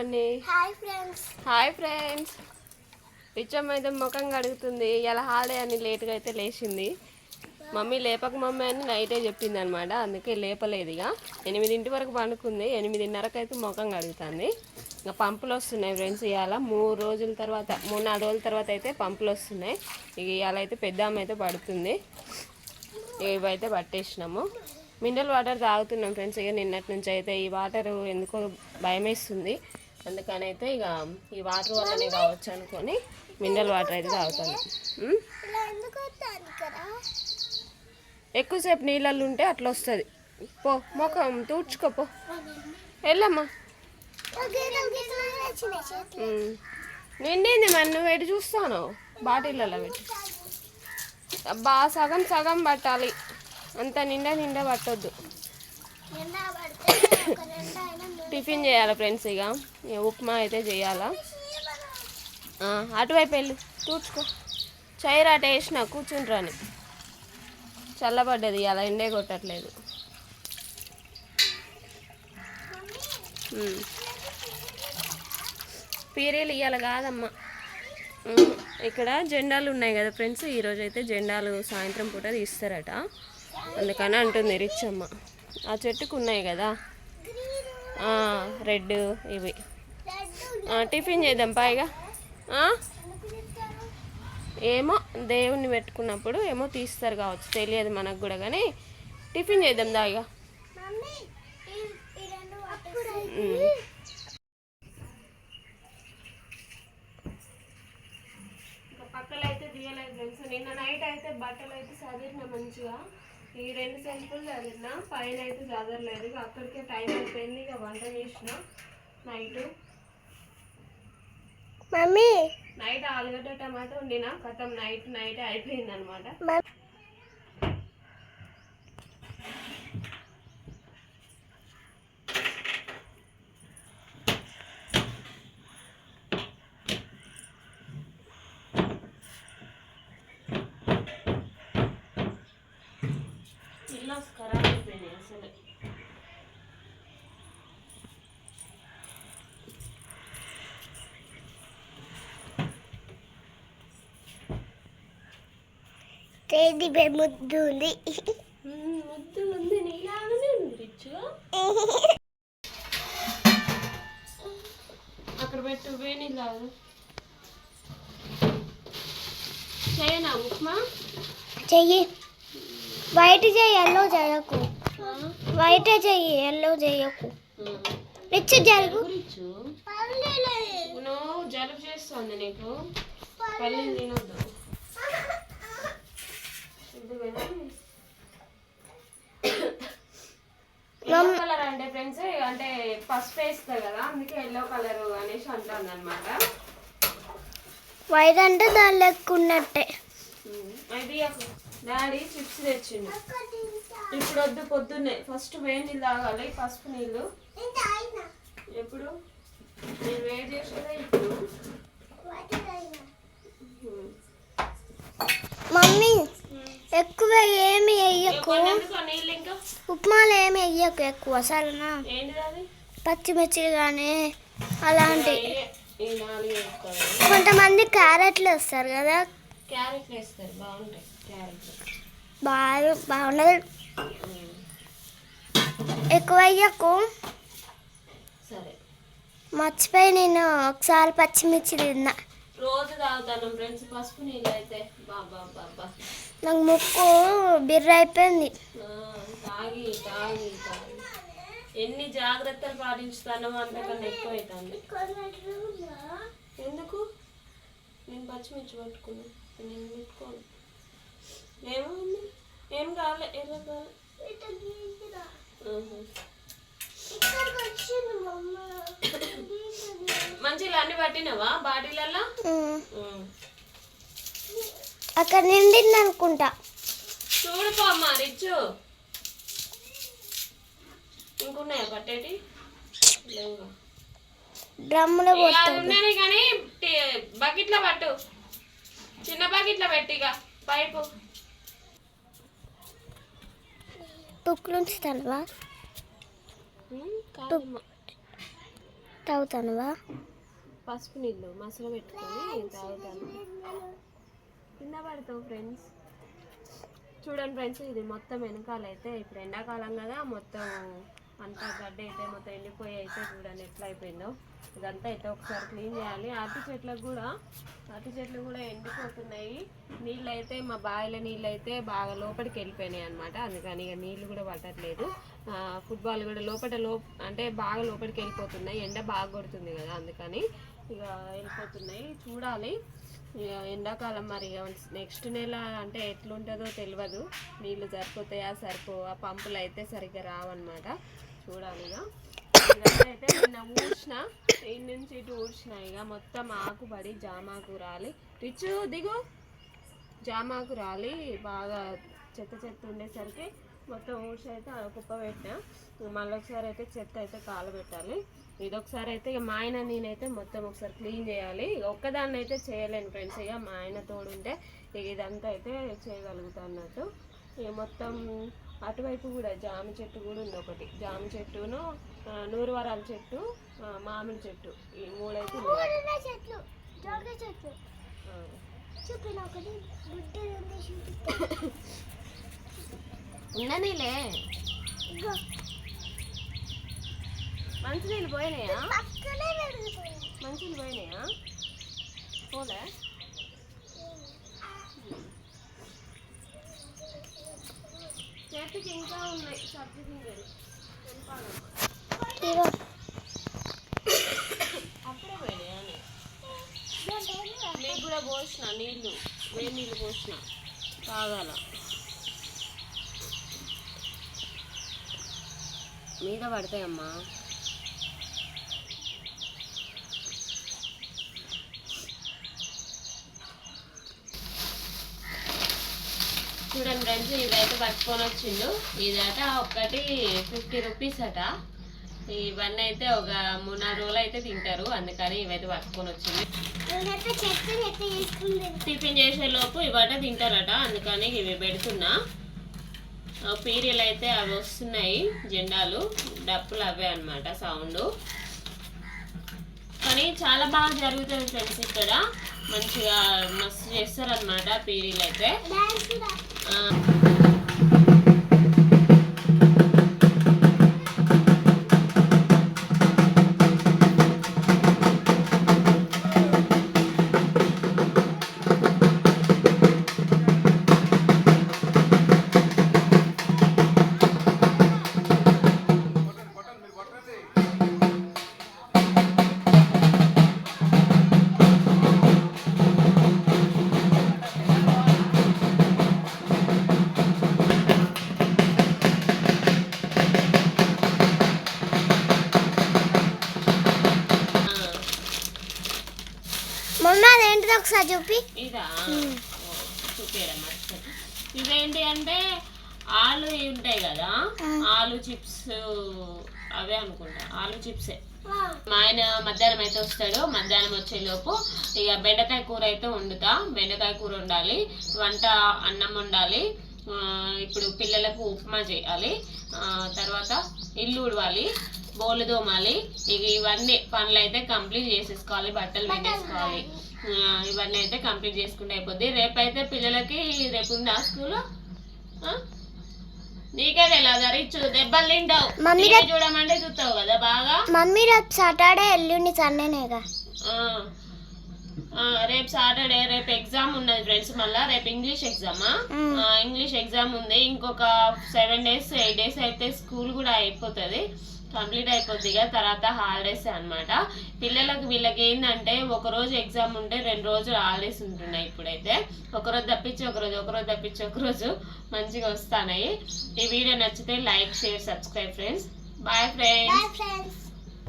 అండి hi friends hi friends Pichamma అయితే ముఖం కడుగుతుంది. ఇలా హాలిడే అని లేట్గా అయితే లేచింది. మమ్మీ లేపక మమ్మీ అని నైటే చెప్పింది అనమాట అందుకే లేపలేదు ఇక. ఎనిమిదింటి వరకు పండుకుంది. ఎనిమిదిన్నరకు అయితే ముఖం కడుగుతుంది. ఇంకా పంపులు వస్తున్నాయి ఫ్రెండ్స్ ఇవాళ మూడు రోజుల తర్వాత మూడు నాలుగు రోజుల తర్వాత అయితే పంపులు వస్తున్నాయి. ఇక ఇవాళ అయితే పెద్ద అమ్మ అయితే పడుతుంది. ఇవైతే పట్టేసినాము. మినరల్ వాటర్ తాగుతున్నాం ఫ్రెండ్స్ ఇక నిన్నటి నుంచి అయితే ఈ వాటర్ ఎందుకో భయం వేస్తుంది అందుకని అయితే ఇక ఈ వాటర్ వల్లనే కావచ్చు అనుకొని మినరల్ వాటర్ అయితే తాగుతాను. ఎక్కువసేపు నీళ్ళల్లో ఉంటే అట్లా వస్తుంది. పో ముఖం తూడ్చుకోపో వెళ్ళమ్మా. నిండింది మరి నువ్వు ఎటు చూస్తాను? బాటిళ్ళలో పెట్టి. అబ్బా సగం సగం పట్టాలి. అంత నిండా నిండా పట్టొద్దు. టిఫిన్ చేయాలి ఫ్రెండ్స్ ఇక? ఇక ఉప్మా అయితే చేయాలా? అటువైపు వెళ్ళి. తూడ్చుకో చైర్ అటు వేసిన కూర్చుంటారని చల్లబడ్డది అలా ఎండే కొట్టట్లేదు. పీరీలు ఇవ్వాలి కాదమ్మా. ఇక్కడ జెండాలు ఉన్నాయి కదా ఫ్రెండ్స్ ఈరోజు అయితే జెండాలు సాయంత్రం పూట తీస్తారట. అందుకని అంటుంది రిచ్చమ్మ ఆ చెట్టుకు ఉన్నాయి కదా. రెడ్ ఇవి. టిఫిన్ చేద్దాం పైగా ఏమో దేవుణ్ణి పెట్టుకున్నప్పుడు ఏమో తీస్తారు కావచ్చు తెలియదు మనకు కూడా కానీ టిఫిన్ చేద్దాం దాయిగా పక్కలైతే ఈ- ఈ తీయలేదు ఫ్రెండ్స్ నిన్న నైట్ అయితే బట్టలు అయితే చదివిన మంచిగా. ఈ రెండు సెల్ఫులు చదివిన పైన అయితే చదవలేదు ఇక అక్కడికే టైం అయిపోయింది. ఇక వంట చేసిన నైట్. మమ్మీ. నైట్ ఆలుగడ్డ టమాటా వండిన కథం నైట్ నైట్ అయిపోయింది అనమాట మమ్మీ ఇల్లు ఖరాబ్ అయిపోయినాయి అసలు తేది ముద్దు ఉంది ముద్దు ఉంది నీలాగానే ఉంది రిచ్చు అక్కడ పెట్టు వేణి లాగు చేయనా ఉప్మా చెయ్యి వైట్ చెయ్యి ఎల్లో చేయకు. వైట్ చెయ్యి ఎల్లో చేయకు. రిచ్ జరుగు. నువ్వు జలుబు చేస్తుంది నీకు. పల్లీలు తినొద్దు. ఎల్లో కలర్ అంటే ఫ్రెండ్స్ అంటే పసుపు వేస్తారు కదా అందుకే ఎల్లో కలర్ అనేసి అంటుంది అనమాట వైట్ అంటే దాని లెక్క ఉన్నట్టే. అది డాడీ చిప్స్ తెచ్చిండు. ఇప్పుడు వద్దు పొద్దున్నే. ఫస్ట్ వేడి నీళ్ళు తాగాలి పసుపు నీళ్ళు. ఎప్పుడు? నేను వేడి చేసేదే ఇప్పుడు. మమ్మీ ఎక్కువ ఏమి ఇంకా? ఉప్మాలు ఏమి వెయ్యకు ఎక్కువ సరేనా? పచ్చిమిర్చి కానీ అలాంటి ఇయ్యే. ఈ నాలుగు వేస్తారు కొంతమంది క్యారెట్లు వేస్తారు కదా క్యారెట్లు వేస్తారు బాగుంటాయి క్యారెట్లు. బాగా బాగుండదు ఎక్కువ అయ్యకు సరే. మర్చిపోయి నేను ఒకసారి పచ్చిమిర్చి తిన్నా. రోజు తాగుతాను ఫ్రెండ్స్ పసుపు నీళ్ళు అయితే. బాబా బాబా నాకు ముక్కు బిర్ర అయిపోయింది తాగి తాగి తాగి. ఎన్ని జాగ్రత్తలు పాటించుతానో అంతకన్నా ఎక్కువ అవుతుంది ఎందుకు? నేను పచ్చిమిర్చి పట్టుకున్నా. నేను పెట్టుకోను. ఏమైంది ఏం కాలే ఎర్ర కాలే. మంచిగా అన్ని పట్టినవా బాటిలల్లో. అక్కడ నిండింది అనుకుంటా. చూడుకో అమ్మా రిచ్చు. ఇంకున్నాయా పట్టేటి? లేవుగా. డ్రమ్ములో ఉన్నది కానీ బకెట్లో పట్టు. చిన్న బకెట్లో పెట్టి ఇక. పైపు తుక్కులు ఉంచుతానువా. తాగుతానువా? పసుపు నీళ్ళు మసలు పెట్టుకొని తాగుతాను. కింద పడతావు ఫ్రెండ్స్ చూడండి ఫ్రెండ్స్ ఇది మొత్తం వెనకాల అయితే ఇప్పుడు ఎండాకాలం కదా మొత్తం అంతా గడ్డ అయితే మొత్తం ఎండిపోయి అయితే చూడండి ఎట్లా అయిపోయిందో. ఇదంతా అయితే ఒకసారి క్లీన్ చేయాలి. అరటి చెట్లకు కూడా అరటి చెట్లు కూడా ఎండిపోతున్నాయి. నీళ్ళు అయితే మా బావిల నీళ్ళు అయితే బాగా లోపలికి వెళ్ళిపోయినాయి అనమాట అందుకని ఇక నీళ్ళు కూడా పట్టట్లేదు. ఫుట్బాల్ కూడా లోపల లో అంటే బాగా లోపలికి వెళ్ళిపోతున్నాయి. ఎండ బాగా కొడుతుంది కదా అందుకని ఇక వెళ్ళిపోతున్నాయి. చూడాలి. ఇక ఎండాకాలం మరి నెక్స్ట్ నెల అంటే ఎట్లుంటుందో తెలియదు నీళ్ళు సరిపోతాయా సరిపోవా పంపులు అయితే సరిగ్గా రావన్నమాట. చూడాలి ఇక. అయితే నిన్న ఊడ్చిన ఇటు నుంచి ఇటు ఊడ్చిన ఇక మొత్తం ఆకు పడి జామాకు రాలి. రిచ్ దిగు. జామాకు రాలి. బాగా చెత్త చెత్త ఉండేసరికి మొత్తం ఊడ్చి అయితే ఆ కుప్ప పెట్టిన. మళ్ళీ ఒకసారి అయితే చెత్త అయితే కాలబెట్టాలి ఇదొకసారి అయితే ఇక మా ఆయన నేనైతే మొత్తం ఒకసారి క్లీన్ చేయాలి. ఇక ఒక్కదాన్ని అయితే చేయలేను ఫ్రెండ్స్. ఇక మా ఆయన తోడుంటే ఇక ఇదంతా అయితే చేయగలుగుతా అన్నట్టు. ఇక మొత్తం అటువైపు కూడా జామ చెట్టు కూడా ఉంది ఒకటి. జామ చెట్టును నూరు వరాల చెట్టు మామిడి చెట్టు. ఈ మూడైతే ఉన్ననీలే. మంచినీళ్ళు పోయినాయా? పక్కనే పెరుగుతుంది మంచినీళ్ళు పోయినాయా? పోలే చెట్టుకి ఇంకా ఉన్నాయి సబ్జీ గింజలు తెంపాలమ్మా. ఇగో అప్పుడే కూడా పోసిన నీళ్ళు వేడి నీళ్ళు పోసిన తాగాల మీద పడతాయమ్మా. చూడండి ఫ్రెండ్స్ ఇదైతే పట్టుకొని వచ్చిండు. ఇదట ఒకటి ఫిఫ్టీ రూపీస్ అట. ఇవన్నీ అయితే ఒక మూడు నాలుగు రోజులు అయితే తింటారు. అందుకని ఇవైతే పట్టుకొని వచ్చింది. టిఫిన్ చేసే లోపు ఇవాట తింటారట. అందుకని ఇవి పెడుతున్నా. పీరియలు అయితే అవి వస్తున్నాయి. జెండాలు డప్పులు అవే అన్నమాట సౌండ్. కానీ చాలా బాగా జరుగుతుంది ఫ్రెండ్స్ ఇక్కడ. మంచిగా మస్తు చేస్తారనమాట పీరీలు అయితే. Uh. మమ్మీ అదేంటిది ఒకసారి చూపి. ఇదా? చూపారమ్మా ఇవేంటి అంటే ఆలు ఉంటాయి కదా ఆలు చిప్స్ అవే అనుకుంటా ఆలు చిప్సే. మా ఆయన మధ్యాహ్నం అయితే వస్తాడు మధ్యాహ్నం వచ్చే లోపు ఇక బెండకాయ కూర అయితే వండుతా. బెండకాయ కూర వండాలి వంట అన్నం వండాలి ఇప్పుడు పిల్లలకు ఉప్మా చేయాలి తర్వాత ఇల్లు ఉడవాలి బోలు తోమాలి ఇక ఇవన్నీ పనులు అయితే కంప్లీట్ చేసేసుకోవాలి బట్టలు పెట్టేసుకోవాలి ఇవన్నీ అయితే కంప్లీట్ చేసుకుంటే అయిపోద్ది. రేపైతే పిల్లలకి రేపు ఉందా స్కూల్? నీకే తెలియదు రిచ్చు దెబ్బలు తింటావు. మమ్మీ చూడమంటే చూస్తావు కదా బాగా? మమ్మీ రేపు సాటర్డే ఎల్లుండి సండేనేగా రేపు సాటర్డే రేపు ఎగ్జామ్ ఉన్నది ఫ్రెండ్స్ మళ్ళా. రేపు ఇంగ్లీష్ ఎగ్జామా. ఇంగ్లీష్ ఎగ్జామ్ ఉంది. ఇంకొక సెవెన్ డేస్ ఎయిట్ డేస్ అయితే స్కూల్ కూడా అయిపోతుంది. కంప్లీట్ అయిపోద్ది ఇక తర్వాత హాలిడేస్ అనమాట పిల్లలకు వీళ్ళకి ఏంటంటే ఒక రోజు ఎగ్జామ్ ఉంటే రెండు రోజులు హాలిడేస్ ఉంటున్నాయి ఇప్పుడైతే. ఒకరోజు తప్పించి ఒకరోజు ఒకరోజు తప్పించి ఒకరోజు మంచిగా వస్తున్నాయి. ఈ వీడియో నచ్చితే like share subscribe friends bye friends